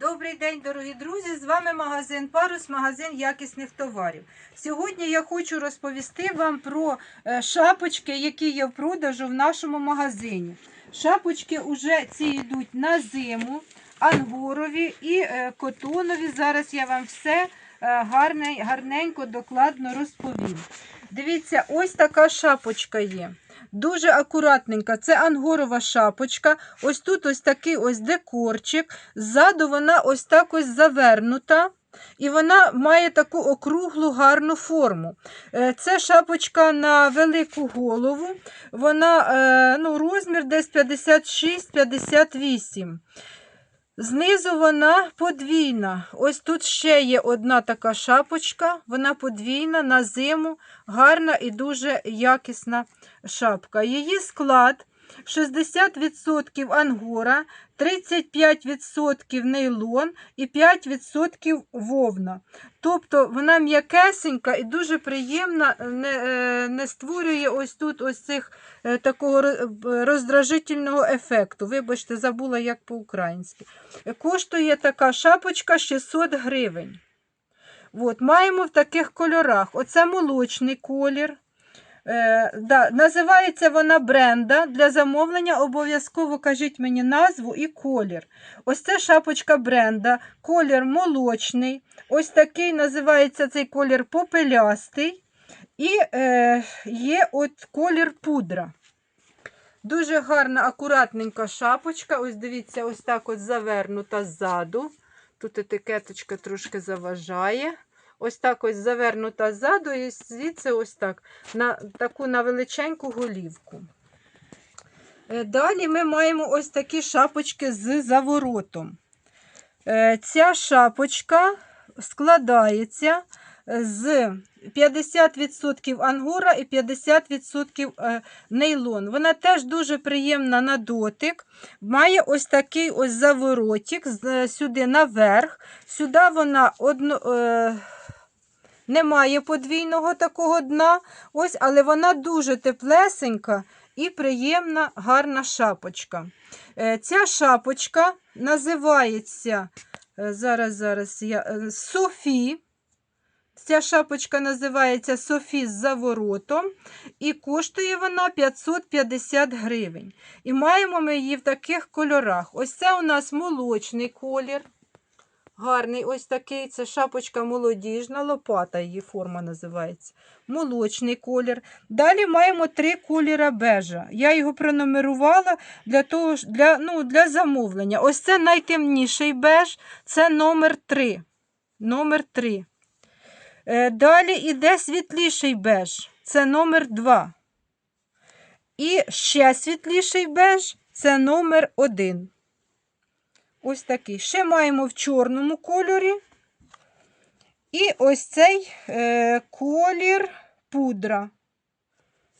Добрий день, дорогі друзі! З вами магазин Парус, магазин якісних товарів. Сьогодні я хочу розповісти вам про е, шапочки, які є в продажу в нашому магазині. Шапочки вже ці йдуть на зиму, ангорові і е, котонові. Зараз я вам все е, гарненько, докладно розповім. Дивіться, ось така шапочка є. Дуже акуратненька. Це ангорова шапочка. Ось тут ось такий ось декорчик. Ззаду вона ось так ось завернута. І вона має таку округлу гарну форму. Е, Це шапочка на велику голову. Вона е, ну, розмір десь 56-58. Знизу вона подвійна. Ось тут ще є одна така шапочка, вона подвійна на зиму, гарна і дуже якісна шапка. Її склад 60% ангора, 35% нейлон і 5% вовна. Тобто вона м'якесенька і дуже приємна, не, е, не створює ось тут ось цих е, такого роздражительного ефекту. Вибачте, забула як по-українськи. Коштує така шапочка 600 гривень. От, маємо в таких кольорах. Оце молочний колір. Е, да, називається вона бренда. Для замовлення обов'язково кажіть мені назву і колір. Ось це шапочка бренда, колір молочний. Ось такий називається цей колір попелястий. І е, є от колір пудра. Дуже гарна, акуратненька шапочка. Ось дивіться, ось так от завернута ззаду. Тут етикеточка трошки заважає. Ось так ось завернута ззаду, і звідси ось так, на таку на величеньку голівку. Е, Далі ми маємо ось такі шапочки з заворотом. Е, Ця шапочка складається з 50% ангора і 50% е, нейлон. Вона теж дуже приємна на дотик. Має ось такий ось заворотик е, сюди наверх. Сюди вона одно, е, немає подвійного такого дна, ось, але вона дуже теплесенька і приємна, гарна шапочка. Е, Ця шапочка називається е, зараз, зараз я, е, Софі. Ця шапочка називається Софі з заворотом і коштує вона 550 гривень. І маємо ми її в таких кольорах. Ось це у нас молочний колір. Гарний ось такий. Це шапочка молодіжна, лопата її форма називається. Молочний колір. Далі маємо три кольора бежа. Я його пронумерувала для того, для, ну, для замовлення. Ось це найтемніший беж, це номер 3. Номер 3. Е, Далі йде світліший беж, це номер 2. І ще світліший беж це номер 1. Ось такий. Ще маємо в чорному кольорі. І ось цей е, колір пудра.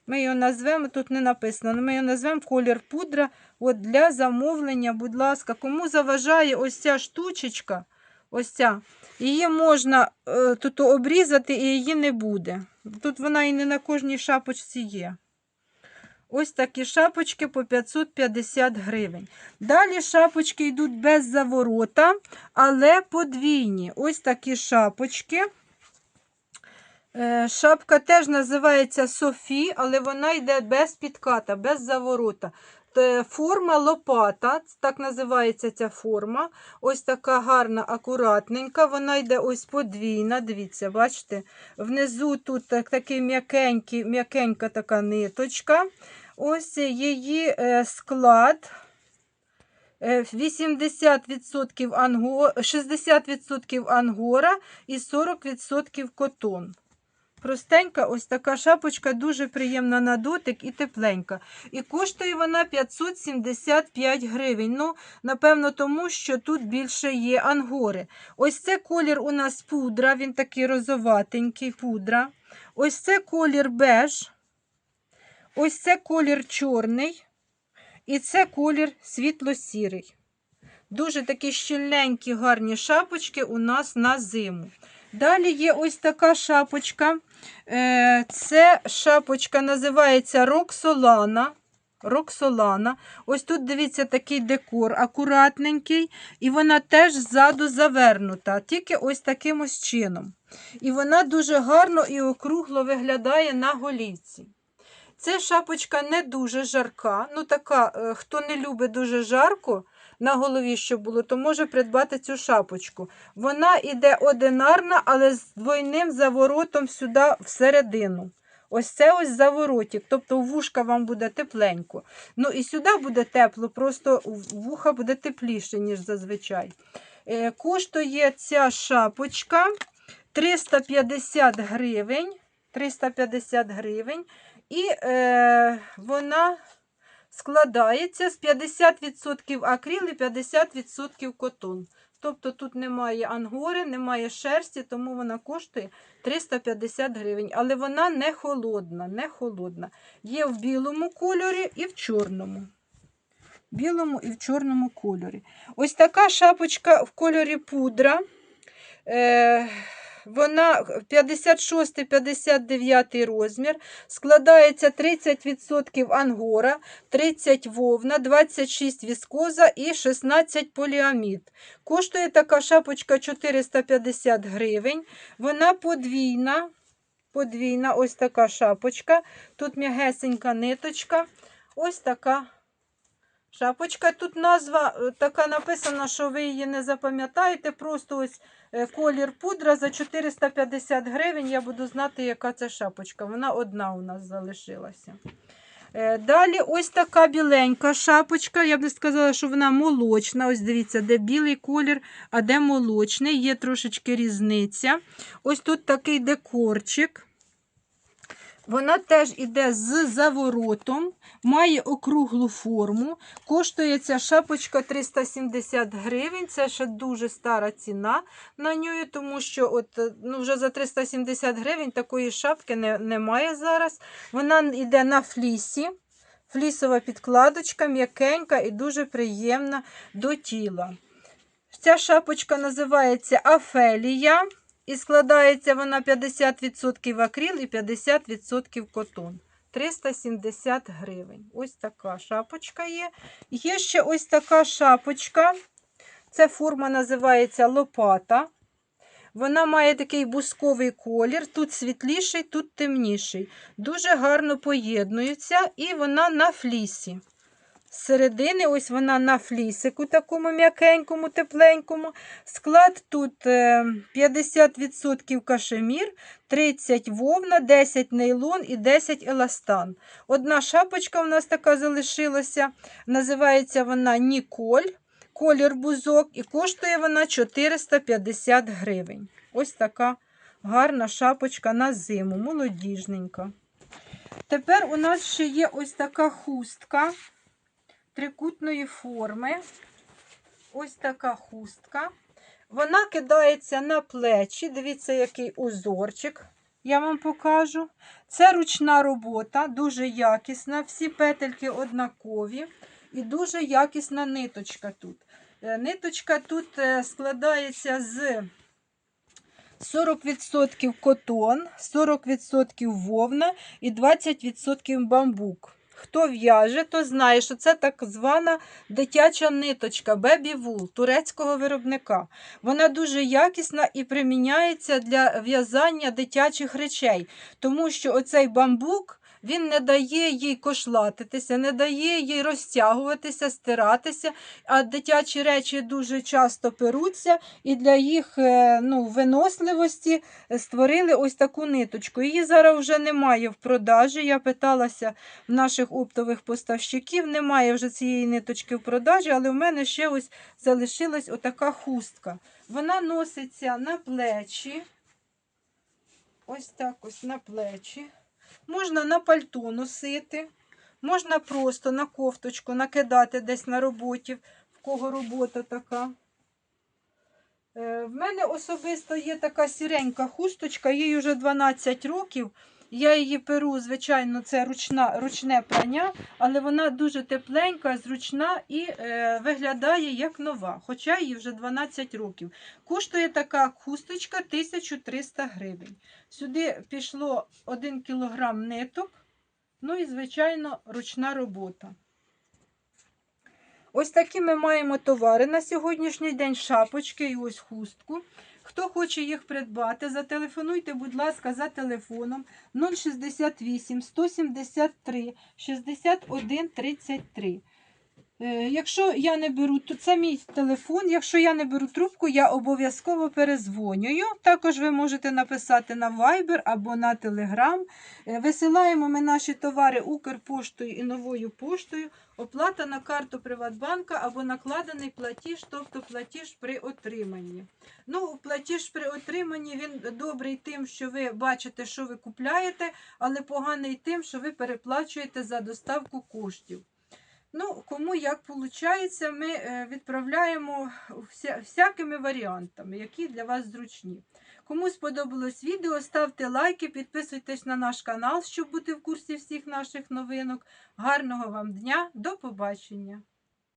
Ми його назвемо, тут не написано, але ми його назвемо колір пудра. От для замовлення, будь ласка, кому заважає ось ця штучечка, ось ця, її можна е, тут обрізати і її не буде. Тут вона і не на кожній шапочці є. Ось такі шапочки по 550 гривень. Далі шапочки йдуть без заворота, але подвійні. Ось такі шапочки. Е, Шапка теж називається Софі, але вона йде без підката, без заворота. Те- Форма лопата, так називається ця форма. Ось така гарна, акуратненька. Вона йде ось подвійна. Дивіться, бачите? Внизу тут так, такий м'якенька така ниточка. Ось її е, склад. Е, 80% анго... 60% ангора і 40% котон. Простенька, ось така шапочка, дуже приємна на дотик і тепленька. І коштує вона 575 гривень. Ну, напевно, тому що тут більше є ангори. Ось це колір у нас пудра, він такий розоватенький пудра. Ось це колір беж. Ось це колір чорний. І це колір світло-сірий. Дуже такі щільненькі гарні шапочки у нас на зиму. Далі є ось така шапочка. Е, Це шапочка називається Роксолана. Роксолана. Ось тут дивіться такий декор акуратненький, і вона теж ззаду завернута, тільки ось таким ось чином. І вона дуже гарно і округло виглядає на голівці. Ця шапочка не дуже жарка. Ну, така, е, хто не любить дуже жарко на голові, щоб було, то може придбати цю шапочку. Вона йде одинарна, але з двойним заворотом сюди всередину. Ось це ось заворотик, тобто вушка вам буде тепленько. Ну і сюди буде тепло, просто вуха буде тепліше, ніж зазвичай. Е, коштує ця шапочка 350 гривень. 350 гривень. І е, вона складається з 50% акрил і 50% котон. Тобто тут немає ангори, немає шерсті, тому вона коштує 350 гривень. Але вона не холодна, не холодна. Є в білому кольорі і в чорному. Білому і в чорному кольорі. Ось така шапочка в кольорі пудра. Е, вона 56-59 розмір. Складається 30% ангора, 30 вовна, 26 віскоза і 16 поліамід. Коштує така шапочка 450 гривень. Вона подвійна. Подвійна, ось така шапочка. Тут м'ягесенька ниточка. Ось така шапочка. Тут назва е, така написана, що ви її не запам'ятаєте. Просто ось е, колір пудра за 450 гривень. Я буду знати, яка це шапочка. Вона одна у нас залишилася. Е, Далі ось така біленька шапочка. Я б сказала, що вона молочна. Ось дивіться, де білий колір, а де молочний. Є трошечки різниця. Ось тут такий декорчик. Вона теж іде з заворотом, має округлу форму. Коштує ця шапочка 370 гривень. Це ще дуже стара ціна на нього, тому що от, е, ну, вже за 370 гривень такої шапки не, немає зараз. Вона йде на флісі. Флісова підкладочка, м'якенька і дуже приємна до тіла. Ця шапочка називається Афелія. І складається вона 50% акрил і 50% котон. 370 гривень. Ось така шапочка є. Є ще ось така шапочка. Ця форма називається лопата. Вона має такий бусковий колір, тут світліший, тут темніший. Дуже гарно поєднуються, і вона на флісі. Середини, ось вона на флісику, такому м'якенькому, тепленькому. Склад тут е, 50% кашемір, 30 вовна, 10 нейлон і 10 еластан. Одна шапочка у нас така залишилася. Називається вона Ніколь, колір бузок, і коштує вона 450 гривень. Ось така гарна шапочка на зиму, молодіжненька. Тепер у нас ще є ось така хустка трикутної форми. Ось така хустка. Вона кидається на плечі. Дивіться, який узорчик. Я вам покажу. Це ручна робота, дуже якісна. Всі петельки однакові. І дуже якісна ниточка тут. Е, Ниточка тут е, складається з 40% котон, 40% вовна і 20% бамбук. Хто в'яже, то знає, що це так звана дитяча ниточка бебі-вул турецького виробника. Вона дуже якісна і приміняється для в'язання дитячих речей, тому що оцей бамбук. Він не дає їй кошлатитися, не дає їй розтягуватися, стиратися, а дитячі речі дуже часто перуться, і для їх е, ну, виносливості створили ось таку ниточку. Її зараз вже немає в продажі. Я питалася в наших оптових поставщиків, немає вже цієї ниточки в продажі, але в мене ще ось залишилась отака хустка. Вона носиться на плечі. Ось так ось на плечі. Можна на пальто носити, можна просто на кофточку накидати десь на роботі, в кого робота така. Е, В мене особисто є така сіренька хусточка, їй вже 12 років. Я її перу, звичайно, це ручна, ручне прання, але вона дуже тепленька, зручна і е, виглядає як нова, хоча їй вже 12 років. Коштує така хусточка 1300 гривень. Сюди пішло 1 кг ниток. Ну і, звичайно, ручна робота. Ось такі ми маємо товари на сьогоднішній день, шапочки і ось хустку. Хто хоче їх придбати, зателефонуйте, будь ласка, за телефоном 068 173 61 33. Е, Якщо я не беру, то це мій телефон. Якщо я не беру трубку, я обов'язково перезвонюю. Також ви можете написати на Viber або на Telegram. Е, Висилаємо ми наші товари Укрпоштою і новою поштою. Оплата на карту Приватбанка або накладений платіж, тобто платіж при отриманні. Ну, платіж при отриманні він добрий тим, що ви бачите, що ви купляєте, але поганий тим, що ви переплачуєте за доставку коштів. Ну, кому як виходить, ми е, відправляємо всякими варіантами, які для вас зручні. Кому сподобалось відео, ставте лайки, підписуйтесь на наш канал, щоб бути в курсі всіх наших новинок. Гарного вам дня, до побачення!